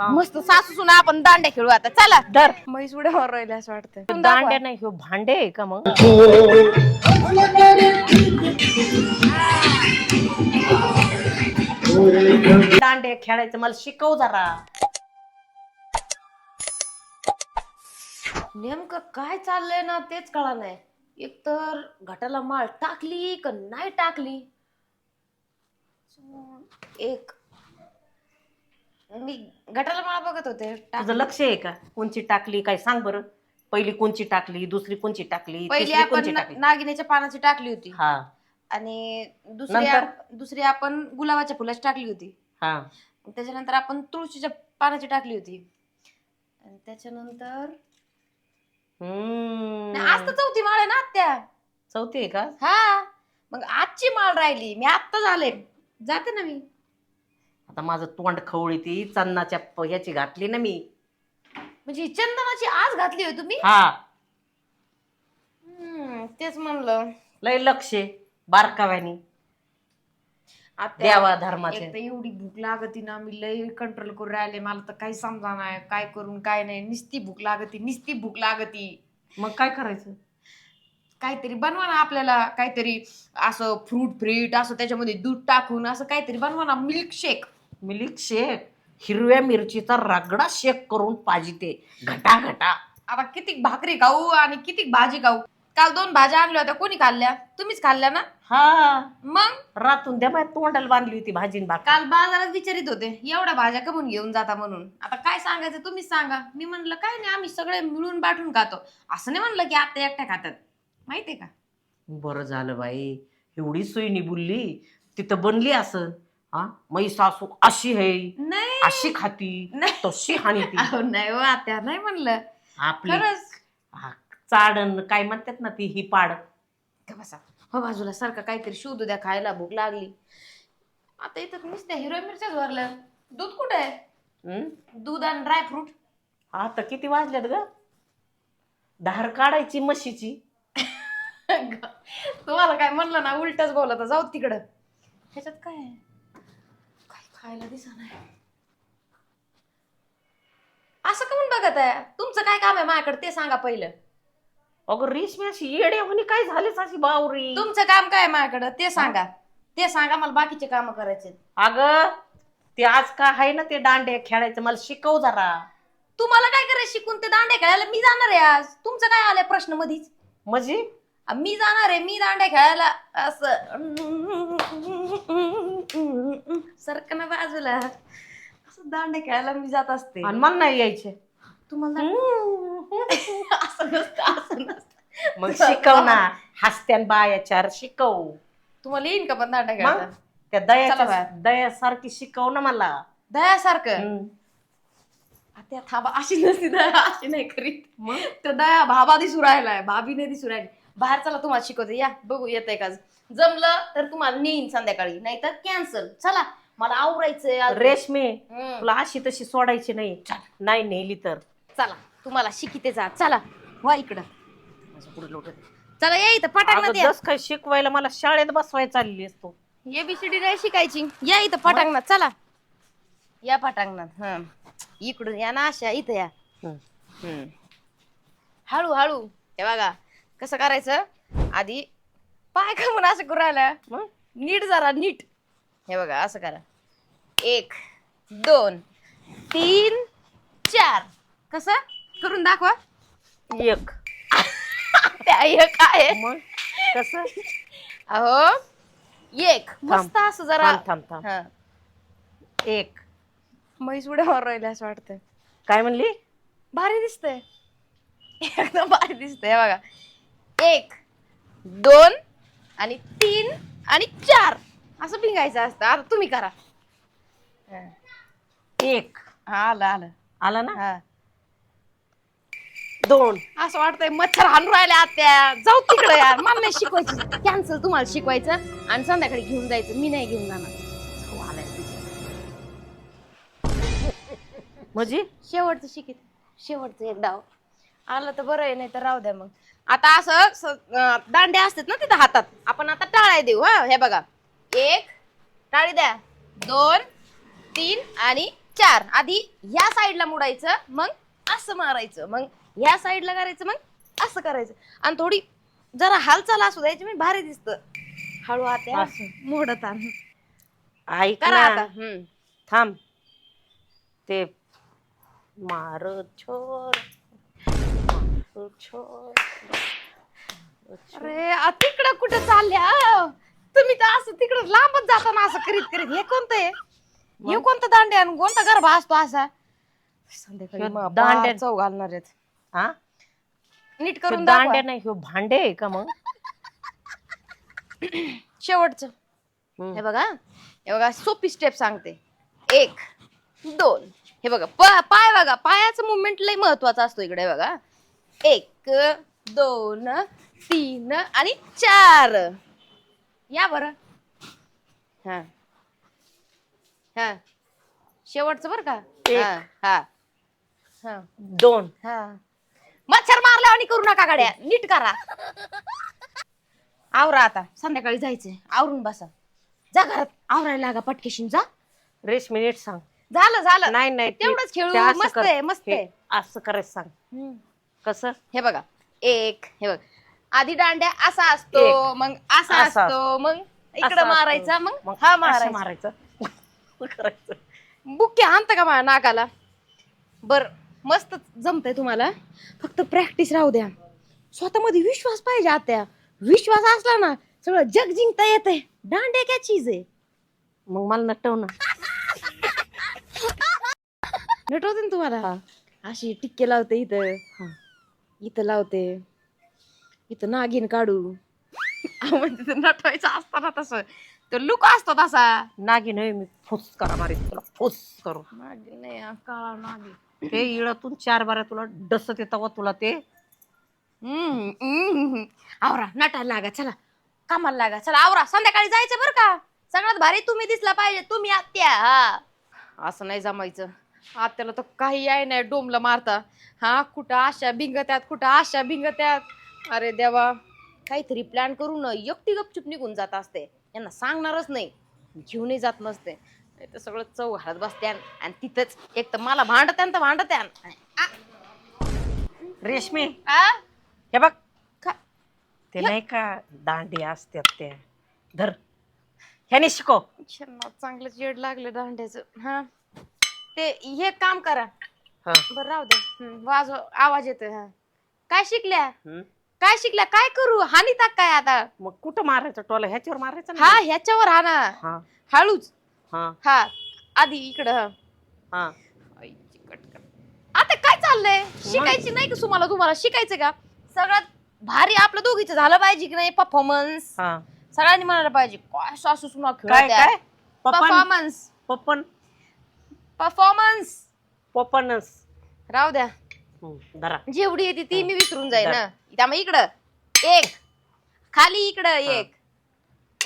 मस्त सासू सुना आपण दांड्या खेळू आता. चला. धर. म्हैस उड्या मारून राहिले असं वाटतं दांड्या नाही ह्यो भांडे आहे का मग? दांडे खेळायचं मला शिकव जरा. नेमकं काय चाललंय ना तेच कळा नाही. एकतर घटाला माळ टाकली का नाही टाकली? एक मी घटाला माळ बघत होते टाक- तुझं लक्ष आहे का? कोणची टाकली काय सांग बरं. पहिली कोणची टाकली दुसरी कोणची टाकली पहिली तिसरी आपण कोणची ना- टाकली? नागिनीच्या पानाची टाकली होती. हा. आणि दुसरी नंतर? आप- दुसरी आपण गुलाबाच्या फुलाची टाकली होती. हा. त्याच्यानंतर आपण तुळशीच्या पानाची टाकली होती. आणि त्याच्यानंतर नाही, आज तर हम्म चौथी माळ आहे ना आत्या. चौथी आहे का? हा. मग आजची माळ राहिली. मी आत्ता झाले. जाते ना मी. आता माझं तोंड खवळी ती चन्नाच्या प- ह्याची घातली ना मी. म्हणजे ही चंदनाची आज घातली होती तुम्ही? हा. हम्म, तेच म्हणलं. लय लक्ष आहे, बारकाव्यानी. आत्या, देवा एक धर्माचे तर एवढी भूक लागती ना मी लय कंट्रोल करून राहिले. मला तर काही समजा नाही काय करून काय नाही. निस्ती भूक लागती निस्ती भूक लागती. मग काय करायचं? काहीतरी बनवा ना आपल्याला. काहीतरी असं फ्रूट फ्रीट असं त्याच्यामध्ये दूध टाकून असं काहीतरी बनवा ना मिल्क शेक मिल्क शेक हिरव्या मिरचीचा रगडा शेक करून पाहिजे घटा घटा. आता किती भाकरी खाऊ आणि किती भाजी खाऊ? काल दोन भाज्या आणल्या होत्या. कोणी खाल्ल्या? तुम्हीच खाल्ल्या ना? हा. मग? रातून द्या माझ्या तोंडाला बांधली होती भाजीन भाकर. काल बाजारात विचारित होते. एवढ्या भाज्या कमून घेऊन जाता म्हणून. आता काय सांगायचं तुम्हीच सांगा. मी म्हणलं काय नाही आम्ही सगळे मिळून बाटून खातो. असं नाही म्हणलं की आता एकट्या खातात. माहितीये का? बरं झालं बाई. एवढी सोयीनी बोलली. तिथं बनली असं. हा? मै सासू अशी आहे नाही. अशी खाती. नाही. तशी हानी ती. अहो, नाही हो आत्या नाही म्हणलं. आपली खरंच. हा, चाडण काय म्हणतात ना ती ही पाड. बसा. हो बाजूला सारखं काहीतरी शोधू द्या खायला भूक लागली. आता इथं नुसत्या हिरव्या मिरच्याच भरल्या दूध कुठे आहे? हं? दूध आणि ड्रायफ्रूट आता किती वाजल्यात ग? धार काढायची म्हशीची. तुम्हाला काय म्हणलं ना उलटच बोलत जाऊ तिकडं. ह्याच्यात काय आहे? खायला दिसा नाही. असं का म्हणून बघत आहे? तुमचं काय काम आहे माझ्याकडे? ते सांगा पहिलं. अगं रेशमी अशी येड्या म्हणे काय झालीच अशी बावरी? तुमचं काम काय आहे माझ्याकडे? ते सांगा. ते सांगा मला बाकीचे काम करायचे अगं ते आज का आहे ना ते दांडे खेळायचं? मला शिकव जरा. तुम्हाला काय करायचं शिकून? ते दांडे खेळायला मी जाणार आहे आज. तुमचं काय आलंय प्रश्न मधीच म्हणजे? मी जाणार आहे मी दांड्या खेळायला. असं. सरक ना बाजूला. असं दांड्या खेळायला मी जात असते. आणि मला नाही यायचे. तुम्हाला? असं नसतं असं नसतं. मग शिकव ना. हसत्यान बायाचार शिकव. तुम्हाला येईन का पण मग खेळायला? त्या चला दयाच्या बाहेर. दयासारखी शिकव ना मला. दयासारखं? हं. त्या थांबा. अशी नसती दया अशी नाही करीत. मग? तर दया भाबा दिसू राहिलाय भाभी नाही दिसू राहिली. बाहेर चला तुम्हाला शिकवते. या बघू येतंय का जमलं तर तुम्हाला नेईन संध्याकाळी नाहीतर कॅन्सल चला मला आवरायचंय आज. रेशमी हम्म. तुला अशी तशी सोडायची नाही. नाही नेली तर. चला तुम्हाला शिकिते जा. चला वा इकडं. चला या इथं पटांगणात अगं, या. जस काय शिकवायला मला शाळेत बसवायला चालली असतो एबीसीडी नाही शिकायची. या इथं पटांगणात. चला. या पटांगणात हा. इकडून या ना अशा इथं या. हळू हळू. हे बघा कसं करायचं? आधी पाय का म्हणून असं करू राहिला. मग? नीट जरा नीट. हे बघा असं करा. एक दोन तीन चार. कसं? करून दाखवा. एक. त्या एक आहे. मग? कसं? अहो एक. मस्त असं जरा. थांब थांब थांब. हा. एक. म्हैस उड्या मारून राहिले असं वाटतं काय म्हणली? भारी दिसतंय. एकदम भारी दिसतंय हे बघा. एक दोन आणि तीन आणि चार. असं पिंगायचं असतं. आता तुम्ही करा. हा. एक. हा, आलं आलं. आला ना? हा. दोन. असं वाटतंय मच्छर हाणून राहिले आत्या. जाऊ तिकडे यार. मला नाही शिकवायची. कॅन्सल तुम्हाला शिकवायचं. आणि संध्याकाळी घेऊन जायचं. मी नाही घेऊन जाणार. हो, आलाय. म्हणजे शेवटचं शिकित. शेवटचं एक डाव आलं तर बरं आहे नाही तर राहू द्या मग. आता असं स- अं, दांड्या असतात ना तिथं हातात. आपण आता टाळ्या देऊ हा? हे बघा. एक टाळी द्या. दोन तीन आणि चार. आधी ह्या साईडला मुडायचं मग असं मारायचं. मग ह्या साईडला करायचं मग असं करायचं. आणि थोडी जरा हालचाल असू द्यायची मी भारी दिसत. हळू आत्या असं. मोडत आण. ऐक करा आता. ना हम्म. थांब. ते मार छोर. अरे आ, तिकडं कुठं चालल्या तुम्ही तर असं तिकडं लांबच जाताना असं करीत करीत. हे कोणतं आहे? हे कोणतं दांडे आणि कोणता गरबा असतो असा? संध्याकाळी ह्यो मग दांड्या- चव घालणार आहेत. हा? नीट करून दांडे दांड्या नाही ह्यो भांडे आहे का मग? शेवटचं. हम्म. हे बघा हे बघा सोपी स्टेप सांगते. एक दोन. हे बघा प- पाय बघा पायाचं मुवमेंट लय महत्त्वाचा असतो इकडे बघा. एक दोन तीन आणि चार. या बरं. हा. हा. शेवटचं बरं का? एक. हा हा. हा. दोन. हा. मच्छर मारल्या आणि करू नका गाड्या. नीट करा. आवरा आता. संध्याकाळी जायचंय. आवरून बसा. जा घरात. आवरायला लागा पटकेशीन. जा. रेस मिनिट सांग. झालं झालं. नाही नाही. ते- तेवढंच खेळू. ते असं मस्त कर. आहे मस्त हे आहे. असं करायचं सांग. हम्म. कसं? हे बघा. एक हे बघ. आधी दांड्या असा असतो. मग असा असा असतो मग इकडं मारायचा. मग हा मारायचा. मारायचं. करायचं. बुक्के आणता का माझ्या नाकाला? बर मस्त जमतंय तुम्हाला. फक्त प्रॅक्टिस राहू द्या. स्वतःमध्ये विश्वास पाहिजे आत्या. विश्वास असला ना सगळं जग जिंकता येते दांड्या काय चीज आहे? मग मला नटव ना. नटवते ना तुम्हाला? अशी टिक्के लावते इथं. इथं लावते. इथं नागिन काढू. म्हणजे नटवायचं असताना तसं. तो लुक असतो तसा. नागिन होय मी फुस करा मारे तुला फुस करू नागिन नाही हा, काळा नागिन. ते इळातून चार बारा तुला डसत येतं व तुला ते. हम्म, हम्म. आवरा नटायला लागा चला. कामाला लागा चला आवरा. संध्याकाळी जायचं बरं का? सगळ्यात भारी तुम्ही दिसला पाहिजे तुम्ही आत्या. हा. असं नाही जमायचं. आत्याला तर काही आहे नाही डोमला मारता. हा कुठं आशा भिंगत्यात कुठं आशा भिंगत्यात? अरे देवा काहीतरी प्लॅन करून एकटी गपचूप निघून जात असते. यांना सांगणारच नाही. घेऊनही जात नसते. नाही तर सगळं चव घालत बसत्यान आणि तिथंच एक तर मला भांडत्यान तर भांडत्यान. आ, रेशमी. आ? हे बघ. का- ते नाही का दांडी असतात त्या धर. ह्याने शर्मा चांगलं जेड लागलं दांड्याचं. हा. ते हे काम करा. हा. बरं राहू दे. हम्म, वाज आवाज येतोय हा. काय शिकल्या? हम्म. काय शिकल्या? काय करू? हानी टाक काय आता? मग कुठं मारायचं? टोला ह्याच्यावर मारायचं हा ह्याच्यावर हा ना. हा. हळूच. हा. हा आधी इकडं हा. हा. आता काय चाललंय? शिकायची नाही का तुम्हाला? तुम्हाला शिकायचं का? सगळ्यात भारी आपलं दोघीचं झालं पाहिजे की नाही? परफॉर्मन्स हा. सगळ्यांनी म्हणायला पाहिजे काय सासू सुना काय काय? पपन परफॉर्मन्स पपन परफॉर्मन्स पपनस राहू द्या. धरा. जेवढी येते ती मी विसरून बर. ना त्यामुळे इकडं. एक. खाली इकडं एक.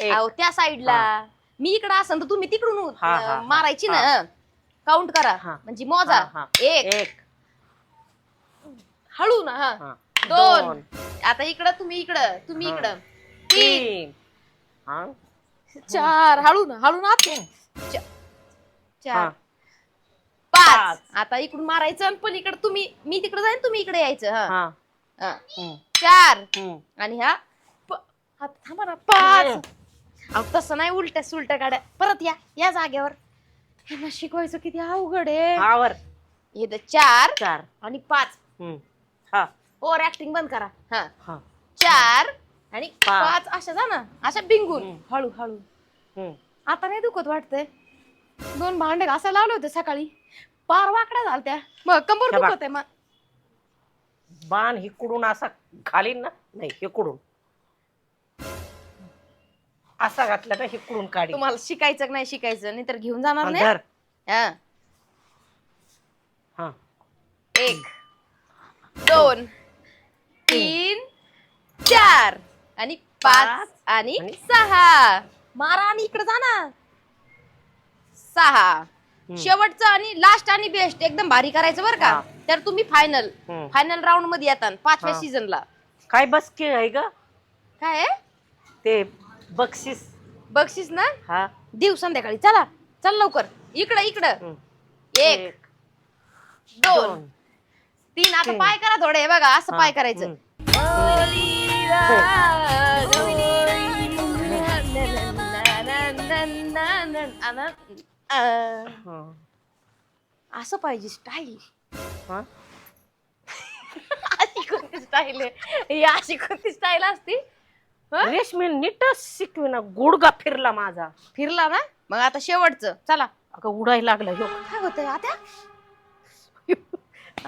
एक. अहो, त्या साईडला. मी इकडं असन तर तुम्ही तिकडून उ- हा, हा, हा. मारायची ना. काउंट करा. हा. म्हणजे मोजा. हा. एक. एक. हळू ना हा. हा. दोन. आता इकडं तुम्ही इकडं तुम्ही हा. इकडं. तीन. तीन. हा. चार. हळू ना हळू ना. च- हा. चार पाच. आता इकडून मारायचं आणि पण इकडं तुम्ही मी तिकडे जाईन तुम्ही इकडे यायचं हा. हा. हा. हम्म, चार. हम्म. आणि ह्या प- आता थांबा ना पाच. अहो तसं नाही उलट्या सुलट्या गाड्या. परत या या जागेवर. ह्यांना शिकवायचं किती अवघड आहे. आवर हे तर चार चार. आणि पाच. हम्म. हा. ओव्हर ऍक्टिंग बंद करा. हा. हा. चार आणि पाच. पाच. अशा जा ना. अशा बिंगून. हम्म. हळू हळू. हम्म. आता नाही दुखत वाटतंय. दोन भांडे घासायला लावले होते सकाळी. पार वाकड्या झालत्या. मग कंबर. दुखत आहे मग. बाण हिकडून असा खाली ना? नाही हिकडून. असा घातला का हिकडून काढी तुम्हाला शिकायचं का नाही शिकायचं? नाही तर घेऊन जाणार नाही? हा. हा. एक दोन तीन चार आणि पाच पाच आणि आणि सहा. मारा आणि इकडे जा ना. सहा. शेवटचं आणि लास्ट आणि बेस्ट एकदम भारी करायचं बरं का हा. तर तुम्ही फायनल हम्म. फायनल राऊंडमध्ये येतात पाचव्या हा. सीझनला काय बस के आहे ग काय आहे? ते बक्षीस बक्षीस ना हा देऊ संध्याकाळी चला चल लवकर इकडं इकडं हम्म. एक दोन तीन आता तीन. पाय करा थोडे हे बघा असं हा, पाय करायचं हम्म. हा. असं पाहिजे स्टाईल हा? अशी कोणती स्टाईल आहे? ही अशी कोणती स्टाईल असती? हं? रेशमी नीटच शिकविना गुडगा फिरला माझा. फिरला ना? मग आता शेवटचं. चला. अगं उडायला लागला ह्यो. काय होतंय आता?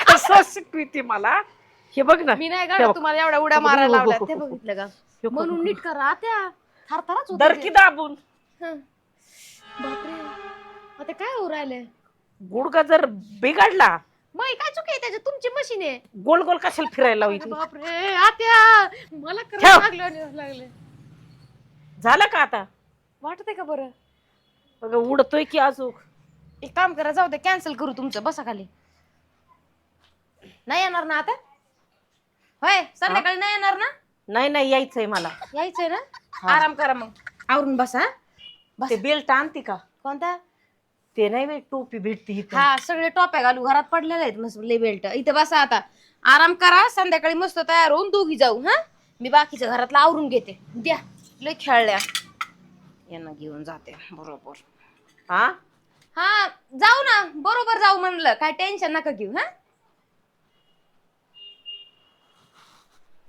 कसं शिकविते मला? हे बघ ना. मी नाही हे का बघ. तुम्हाला एवढ्या उड्या हे मारायला हो, हो, लावल्या. हो, ते हो. बघितलं का? हे म्हणून हो, नीट करा आत्या थरथरच होतं दरकी ते. दाबून. हं. बापरे. आता काय होऊ राहिलंय? गुडगा जर बिघडला मग काय चुकी आहे त्याच्यात? तुमची मशीन आहे. गोल गोल कशाला फिरायला अरे लावली बापरे आत्या! मला ठेव. लागले आणि लागले. झालं का आता? वाटतंय का बरं? अगं उडतोय की अजून? एक काम करा जाऊ दे कॅन्सल करू तुमचं बसा खाली. नाही येणार ना आता? होय संध्याकाळी नाही येणार ना? नाही नाही यायचंय मला. यायचंय ना. आराम करा मग. आवरून बसा हं? बस. ते बेल्ट आणते का? कोणता? ते नाही बाई टोपी भेटते इथं. हा सगळे टॉप्या घालू घरात पडलेले आहेत मस्त ले बेल्ट. इथे बसा आता. आराम करा संध्याकाळी मस्त तयार होऊन दोघी जाऊ हा? मी बाकीच्या घरातलं आवरून घेते. द्या लय खेळल्या. यांना घेऊन जाते बरोबर. हा? हा जाऊ ना बरोबर जाऊ म्हणलं. काय टेन्शन नका घेऊ हा?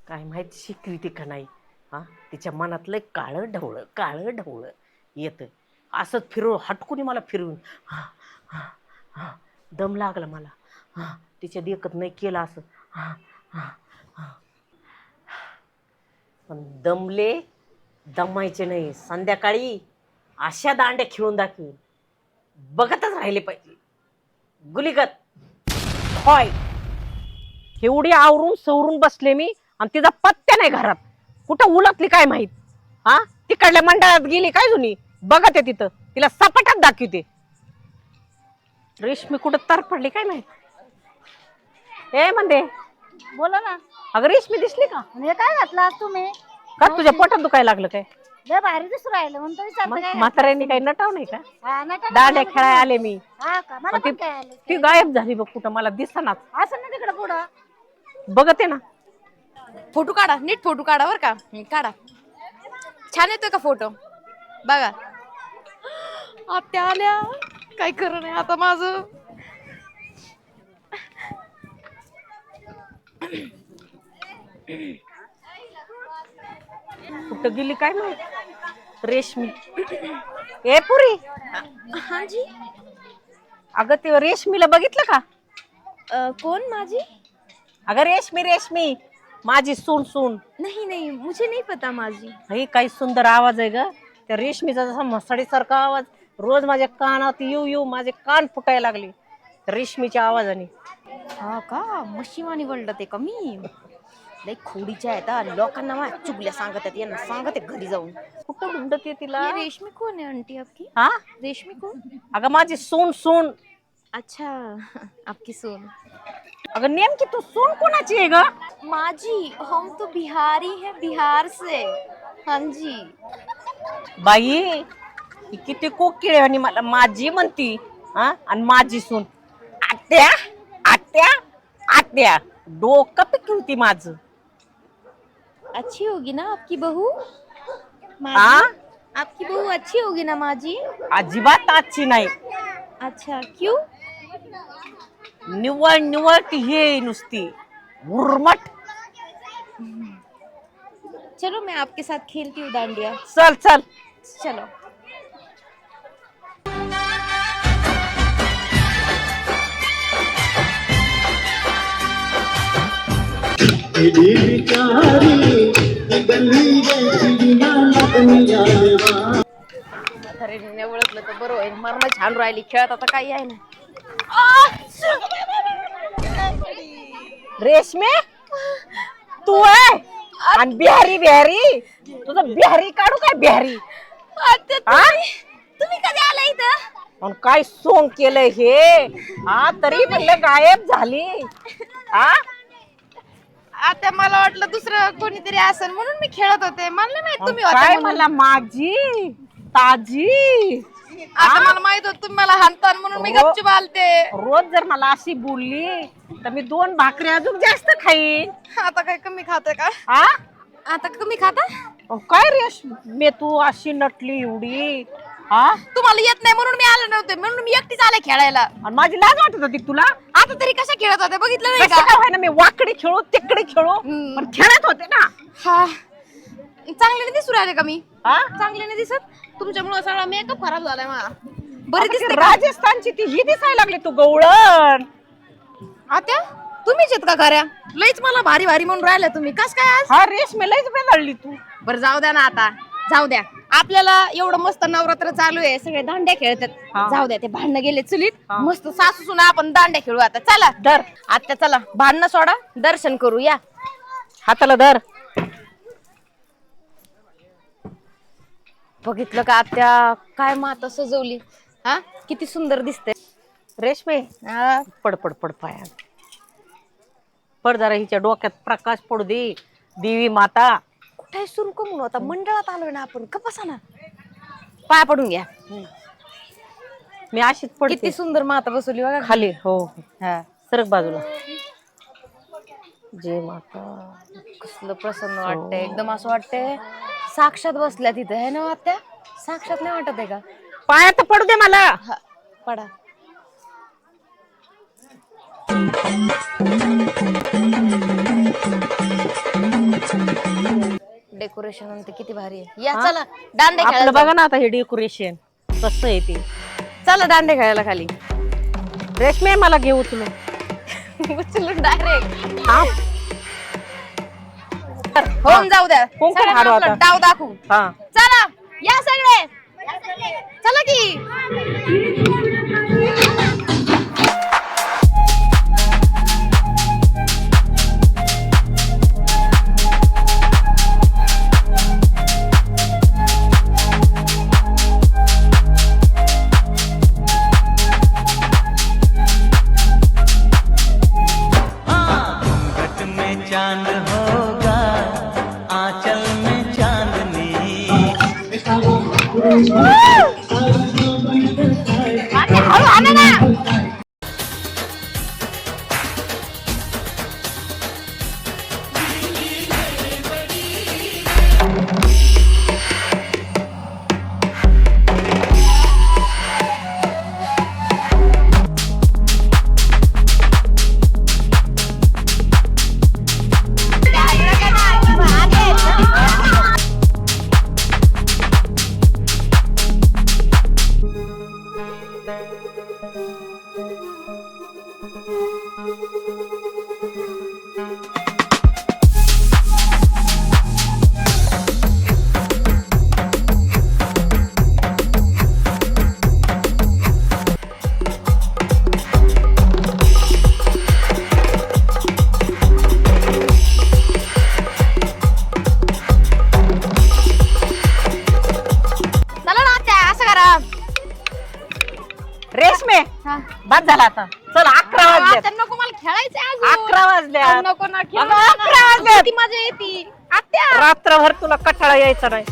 काय माहिती शिकविते का नाही हा? तिच्या मनातलं काळं ढवळं काळं ढवळं येत. असंच फिरव हटकून मला फिरवून. हा हा हा. दम लागला मला. हा तिच्या देखत नाही केलं असं. हा हा. पण दमले दमायचे नाही. संध्याकाळी अशा दांड्या खेळून दाखवीन. बघतच राहिले पाहिजे. गुलिगत. होय. एवढी आवरून सवरून बसले मी आणि तिचा पत्त्या नाही घरात. कुठं उलटली काय माहीत? हा? तिकडल्या मंडळात गेली काय जुनी? बघत आहे तिथं. तिला सपाटात दाखवते. रेशमी कुठं तर पडली काय माहीत? ए म्हणते बोला ना. अगं रेशमी दिसली का? आणि हे काय घातलं आज तुम्ही? का तुझ्या पोटात दुखायला लागलं काय? लय भारी दिसू राहिलं. म्हणून मग काय म्हाताऱ्यांनी काही नटाव नाही का? हा, नका दांड्या पण- आले मी. हा का? मला मग पण ती काय आलं? ती गायब झाली बघ कुठं मला दिसनाच. असं ना तिकडे पुढं. बघते ना. फोटो काढा नीट फोटो काढा बर का. हं, काढा. छान येतोय का फोटो? बघा. आत्या आल्या. काय करू नाही आता माझं. कुठं गेली काय माहीत? रेशमी. ए पुरी. हा जी. अगं ते रेशमीला बघितलं का? अ, कोण माझी? अगं रेशमी रेशमी. माझी सून सून. नहीं नहीं. मुझे नहीं पता माझी. हे काही सुंदर आवाज आहे ग. त्या रेशमीचा जसा म्हसाडीसारखा आवाज रोज माझ्या कानात येऊ येऊ माझे कान फुटायला लागले. त्या रेशमीच्या आवाजाने. हा का? मशिवानी वळलं ते का मी? लय खोडीच्या आहेत हा. लोकांना माझ्या चुगल्या सांगत आहेत यांना सांगत आहे घरी जाऊन. कुठं हुंडत तिला? ये रेशमी कौन है आंटी आपकी? हा? रेशमी कौन अगं माझी सून सून. अच्छा आपकी सोन. अगं नेमकी तू सून कोणाची आहे ग? माझी हम तो बिहारी है बिहार से. हाँ जी. बाई ही किती कोकिळे आणि मला माझी म्हणती हा? आणि माझी सून. आत्या आत्या आत्या. डोकं पिकवती माझ. अच्छी होगी ना आपकी बहू? हा माजी आपकी बहू अच्छी होगी ना माजी अजिबात आजची नाही. अच्छा क्यों? निवळ निवळ ती हे नुसती. उर्मट चलो मैं आपके साथ खेलती हूँ डांडिया चल चल। चलो। बिचारी गली अरे नाही ओळखलं तर बरं होईल. मरण छान राहिली. खेळत आता काही आहे ना रेशमे! तू आहे आणि बिहारी बिहारी? तुझं बिहारी काढू काय बिहारी? हा? तुम्ही कधी आला इथं? आणि काय सोंग केलं हे? हा तरी म्हणलं गायब झाली. हा आता मला वाटलं दुसरं कोणीतरी असेल म्हणून मी खेळत होते. मला नाही माहीत तुम्ही होता काय म्हणून. मला माझी ताजी? आता मला माहीत होत तुम्ही मला हाणता म्हणून मी रो- गपचूप आलते. रोज जर मला अशी बोलली तर मी दोन भाकरी अजून जास्त खाईन. आता काय कमी खाते का? हा आता कमी खाता? अहो, काय रेश मे तू अशी नटली एवढी? हा तुम्हाला येत नाही म्हणून मी आले नव्हते म्हणून मी एकटीच आले खेळायला. आणि माझी लाज वाटत होती तुला? आता तरी कशा खेळत होते बघितलं नाही कसं का? काय व्हायना मी वाकडे खेळू तिकडे खेळू? हम्म. पण खेळत होते ना. हा. चांगल्याने दिसू राहिले का मी? हा चांगल्याने दिसत? तुमच्यामुळे सगळा मेकअप खराब झालाय मला. बरी दिसते का? राजस्थानची ती ही दिसायला लागली तू गवळण. आत्या तुम्हीच आहेत का खऱ्या लईच मला भारी भारी म्हणून राहिल्या तुम्ही. कस काय आज? हा रेश मी लईच बेदळली तू. बरं जाऊ द्या ना आता. जाऊ द्या. आपल्याला एवढं मस्त नवरात्र चालू आहे. सगळे दांड्या खेळतात. जाऊ द्या ते भांडणं गेले चुलीत. हा. मस्त सासू सुना आपण दांड्या खेळू आता. चला. धर. आता चला. भांडणं सोडा. दर्शन करू या हाताला धर. बघितलं का आत्या? काय माता सजवली? हा? किती सुंदर दिसते. रेशमे? हा. पड पड पड पाया. पड जरा हिच्या डोक्यात प्रकाश पडू दे देवी माता. कुठे सुरू कमून होता मंडळात आलोय ना आपण. कपासा ना. पाया पडून घ्या. मी अशीच पडते. किती सुंदर माता बसवली बघा. खाली हो. हा. सरक बाजूला. जय माता. कसलं प्रसन्न वाटतंय. एकदम असं वाटतंय. साक्षात बसल्या तिथे है ना आत्या? साक्षात नाही वाटत आहे का? पाया तर पडू दे मला. हा, पडा. डेकोरेशन आणि ते किती भारी आहे. या चला दांडे आपलं खेळायला बघा ना आता हे डेकोरेशन कसं आहे ते. चला दांडे खेळायला खाली. रेशमे मला घेऊ तुला उचलून डायरेक्ट हा? होऊन जाऊ द्या. कुंकू सगळ्यांना आपलं. डाव दाखवू. हा. चला या सगळे. चला की. आता. चल अकरा वाजले नको मला खेळायचं अजून. अकरा वाजल्या नको ना खेळू अगं, अकरा वाजले. किती मजा येते. आत्या. रात्रभर तुला कटाळा यायचा नाही.